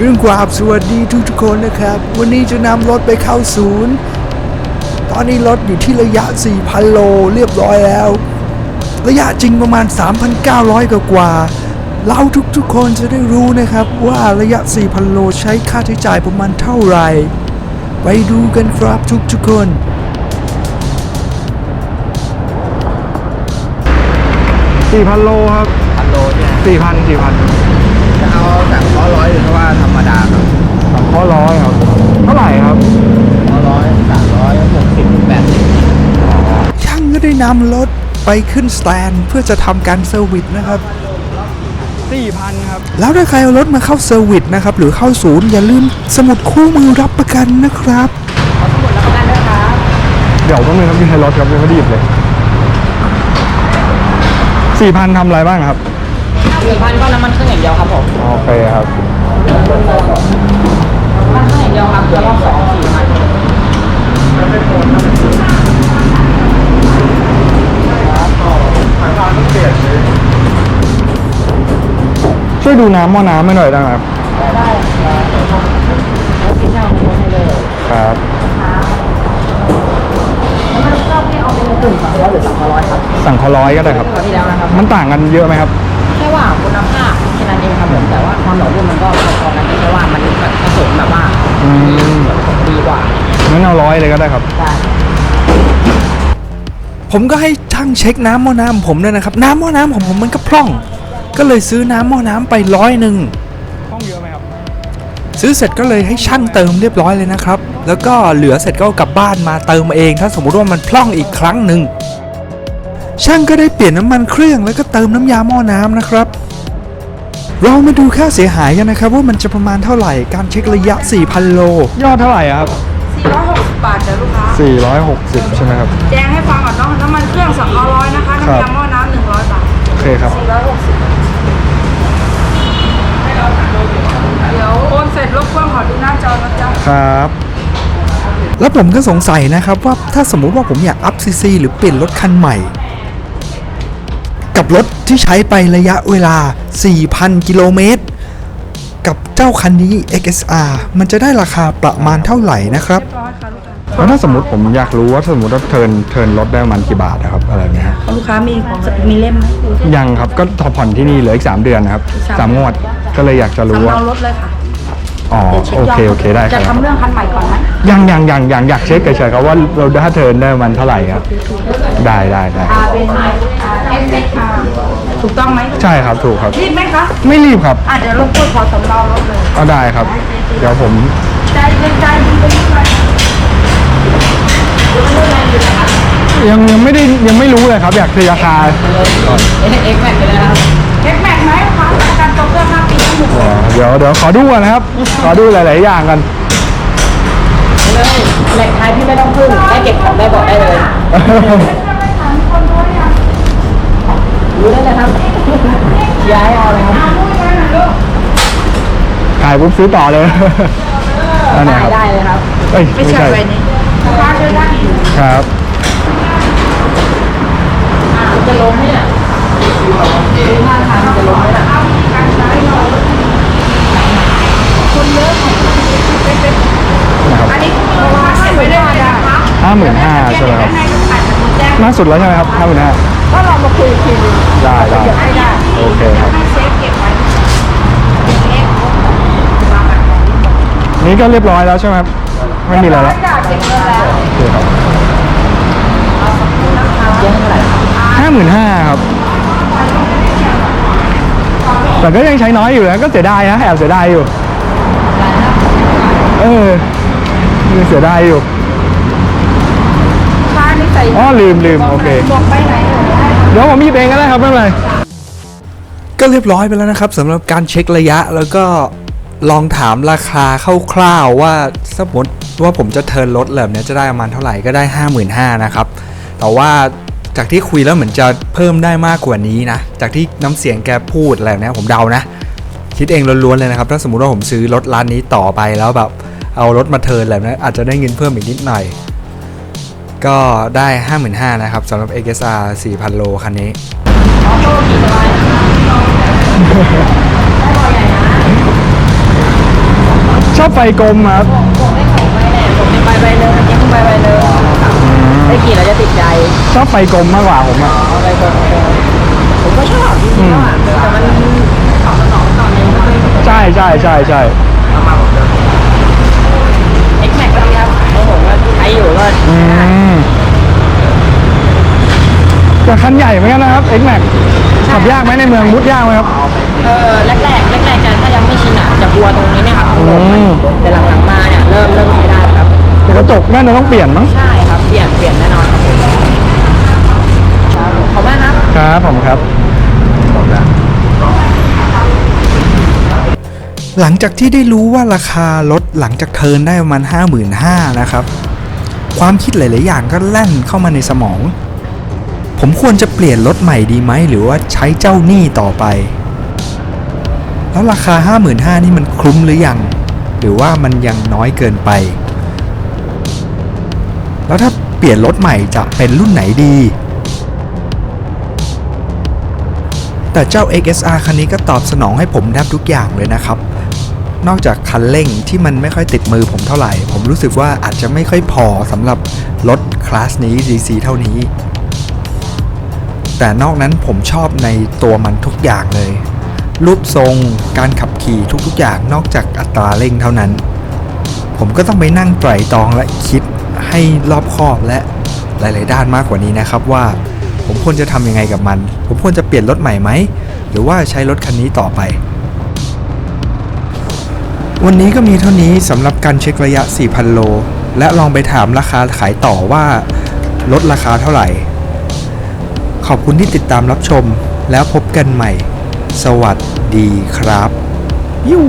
กราบสวัสดีทุกทุกๆคนนะครับ วันนี้จะนำรถไปเข้าศูนย์ ตอนนี้รถอยู่ที่ระยะ 4,000 โลเรียบร้อยแล้ว ระยะจริงประมาณ 3,900 กว่ากว่าๆเราทุกๆคนจะได้รู้นะครับว่าระยะ 4,000 โลใช้ค่าใช้จ่ายประมาณเท่าไหร่ ไปดูกันครับทุกๆคนสี่พันโลครับพันโลใช่ไหมสี่พันสี่พันจะเอาำรถไปขึ้นสแตนเพื่อจะทำการเซอร์วิสนะครับสี่พันครับแล้วถ้าใครเอารถมาเข้าเซอร์วิสนะครับหรือเข้าศูนย์อย่าลืมสมุดคู่มือรับประกันนะครับเดี๋ยวต้องมีน้ำมีใครรถครับยังไม่ได้หยิบเลยสี่พันทำอะไรบ้างครับสี่พันก็น้ำมันเครื่องอย่างเดียวครับผมโอเคครับน้ำมันเครื่องอย่างเดียวครับแล้วรอบสอง สี่พันช่วยดูน้ำหม้อน้ำให้หน่อยได้ไหมครับได้ครับแล้วกินข้าวในรถให้เลยครับน้ำมันเครื่องที่เอาเป็นกึ่งสองร้อยหรือสองร้อยครับสั่งข้อร้อยก็ได้ครับคราวที่แล้วนะครับ มันต่างกันเยอะไหมครับ แค่ว่าคุณภาพแค่นั้นเองครับผมแต่ว่าความหล่อลื่นมันก็พอๆกันแค่ว่ามันผสมแบบว่าอืมส่วนผสมดีกว่างั้นเอาร้อยเลยก็ได้ครับได้ ผมก็ให้ช่างเช็คน้ำหม้อน้ำผมด้วยนะครับ น้ำหม้อน้ำของผมมันก็พร่อง ก็เลยซื้อน้ำหม้อน้ำไปร้อยหนึ่งพร่องเยอะไหมครับ ซื้อเสร็จก็เลยให้ช่างเติมเรียบร้อยเลยนะครับ แล้วก็เหลือเสร็จก็กลับบ้านมาเติมเอง ถ้าสมมติว่ามันพร่องอีกครั้งหนึ่งช่างก็ได้เปลี่ยนน้ำมันเครื่องแล้วก็เติมน้ำยาหม้อน้ำนะครับ เรามาดูค่าเสียหายกันนะครับ ว่ามันจะประมาณเท่าไหร่การเช็คระยะ 4,000 โล ยอดเท่าไหร่ครับ460 บาทเดี๋ยว 460 ใช่ไหมครับ แจ้งให้ฟังก่อนเนาะน้ำมันเครื่องสองร้อยนะคะน้ำยาหม้อน้ำหนึ่งร้อยบาทโอเคครับ สี่ร้อยหกสิบเดี๋ยวโอนเสร็จลบเครื่องขอดูหน้าจอนะจ๊ะ ครับ แล้วผมก็สงสัยนะครับว่าถ้าสมมุติว่าผมอยากอัพซีซีหรือเปลี่ยนรถคันใหม่ กับรถที่ใช้ไประยะเวลา 4,000 กิโลเมตร กับเจ้าคันนี้ XSR มันจะได้ราคาประมาณเท่าไหร่นะครับ เรียบร้อยค่ะ แล้วถ้าสมมติผมอยากรู้ว่าสมมติว่าเทิร์นเทิร์นรถได้ประมันกี่บาทนะครับอะไรเงี้ยฮะลูกค้ามีมีเล่มไหมยังครับก็ต่อผ่อนที่นี่เหลืออีก3เดือนนะครับสามงวดก็เลยอยากจะรู้สำว่าเนารถเลยค่ะอ๋อเดี๋ยวเช็คโอยอดเคโอเคได้คจะรับทำเรื่องคันใหม่ก่อนไหมยังยังยังยังอยากเช็คเฉยๆครับว่าเราถ้าเทิร์นได้ประมันเท่าไหร่ครับได้ได้ได้อ่าเป็นเอสเอ็กอาถูกต้องไหมใช่ครับถูกครับ รีบไหมคะไม่รีบครับอะเดี๋ยวรบกวนขอสำเนารถเลย ก็ได้ครับ เดี๋ยวผม ใจเย็นใจเย็นไปนิดหน่อ ยยังยังไม่ได้ยังไม่รู้เลยครับ อยากคือราคาเอ็กแม็กไปเลยนะครับเช็คแม็กไหมลูกค้าประกันตัวเครื่อง5ปีทั้งหมดอ๋อเดี๋ยวเดี๋ยวขอดูก่อนนะครับ ขอดูหลาย ๆ อย่างกันเลยแหล่งท้ายพี่ไม่ต้องพึ่งได้เก็บของได้บอกได้เลยรู้ได้เลยครับย้ายเอาเลยครับขายปุ๊บซื้อต่อเลยอันไหนได้ครับได้เลยครับเอ้ยไม่ไม่ใช่ใช่ใบนี้ลูกค้าช่วยได้ ครับจะล้มไหมเนี่ยดูท่าทางจะล้มไหมน่ะนะครับอันนี้ลูกค้าเก็บไว้ได้เลยนะคะห้าหมื่นห้าใช่ไหมครับด้านในก็ขายแบบนี้แจ้งล่าสุดแล้วใช่ไหมครับห้าหมื่นห้าก็ลองมาคุยอีกทีหนึงได้ได้เดี๋ยวให้ได้โอเคครับให้เซฟเก็บไว้เอ๊ะนี่ก็เรียบร้อยแล้วใช่ไหมครับไม่มีอะไรแล้ว จ้ะเก็บเงินแล้ว โอเคครับ เยอะเท่าไหร่ ห้าหมื่นห้าครับ แต่ก็ยังใช้น้อยอยู่นะก็เสียดายนะแอบเสียดายอยู่ เออยังเสียดายอยู่ค่านี่ใส่อ๋อลืมลืมโอเคบวกไปไหนเอ่ยเดี๋ยวผมหยิบเองก็ได้ครับไม่เป็นไรก็เรียบร้อยไปแล้วนะครับสำหรับการเช็คระยะแล้วก็ลองถามราคาคร่าวๆว่าสมมติว่าผมจะเทิร์นรถแบบเนี้ยจะได้ประมาณเท่าไหร่ก็ได้ 55,000นะครับ แต่ว่า จากที่คุยแล้วเหมือนจะเพิ่มได้มากกว่านี้นะ จากที่น้ำเสียงแกพูดอะไรแบบเนี้ยผมเดานะ คิดเองล้วนๆเลยนะครับ ถ้าสมมุติว่าผมซื้อรถร้านนี้ต่อไปแล้วแบบเอารถมาเทิร์นอะไรแบบนี้อาจจะได้เงินเพิ่มอีกนิดหน่อย ก็ได้ 55,000นะครับสำหรับ XSR 4,000 โลคันนี้ออบานะครับได้บอลใหญ่นะครับได้บอลใหญ่นะครับได้บอลใหญ่นะครับได้บอลใหญ่นะครับได้บอลใบได้บอลใหญ่นะชอบไฟกลมครับผมได้ของใบแหละผมได้ใบใบเลยเจ๊งใบใบเลย อบไฟกลมมากกว่าผมอะอาไปคนผมก็ชอบจริงๆแล้วอะแต่มันตอบสนองตอนนี้มันไม่ใช่ใช่ใช่ใช่เอ็กแม็กก็ดีครับเพราะผมก็ใช้อยู่ก็อืมแต่คันใหญ่เหมือนกันนะครับ X Max ขับยากไหมในเมืองมุดยากไหมครับ เออแรกแรกแรกแรกๆจะถ้ายังไม่ชินอะจะกลัวตรงนี้เนี่ยครับอืม แต่หลังๆมาเนี่ยเริ่มเริ่มใช้ได้แล้วครับ แต่กระจกน่าจะต้องเปลี่ยนมั้ง ใช่ครับเปลี่ยนเปลี่ยนแน่นอนครับครับขอบ คุณมากครับครับผมครับ หลังจากที่ได้รู้ว่าราคารถหลังจากเทิร์นได้ประมาณ 55,000นะครับ ความคิดหลาย ๆ อย่างก็แล่นเข้ามาในสมอง ผมควรจะเปลี่ยนรถใหม่ดีไหม หรือว่าใช้เจ้าหนี้ต่อไป แล้วราคา 55,000นี่มันคุ้มหรือยัง หรือว่ามันยังน้อยเกินไป แล้วถ้าเปลี่ยนรถใหม่จะเป็นรุ่นไหนดี แต่เจ้า XSR คันนี้ก็ตอบสนองให้ผมแทบทุกอย่างเลยนะครับ นอกจากคันเร่งที่มันไม่ค่อยติดมือผมเท่าไหร่ ผมรู้สึกว่าอาจจะไม่ค่อยพอสำหรับรถคลาสนี้ DC เท่านี้ แต่นอกนั้นผมชอบในตัวมันทุกอย่างเลย รูปทรงการขับขี่ทุกๆอย่างนอกจากอัตราเร่งเท่านั้น ผมก็ต้องไปนั่งไตร่ตรองและคิดให้รอบคอบและหลาย ๆ ด้านมากกว่านี้นะครับว่า ผมควรจะทำยังไงกับมัน ผมควรจะเปลี่ยนรถใหม่ไหม หรือว่าใช้รถคันนี้ต่อไป วันนี้ก็มีเท่านี้สำหรับการเช็คระยะ 4,000 โล และลองไปถามราคาขายต่อว่าลดราคาเท่าไหร่ ขอบคุณที่ติดตามรับชมแล้วพบกันใหม่ สวัสดีครับยู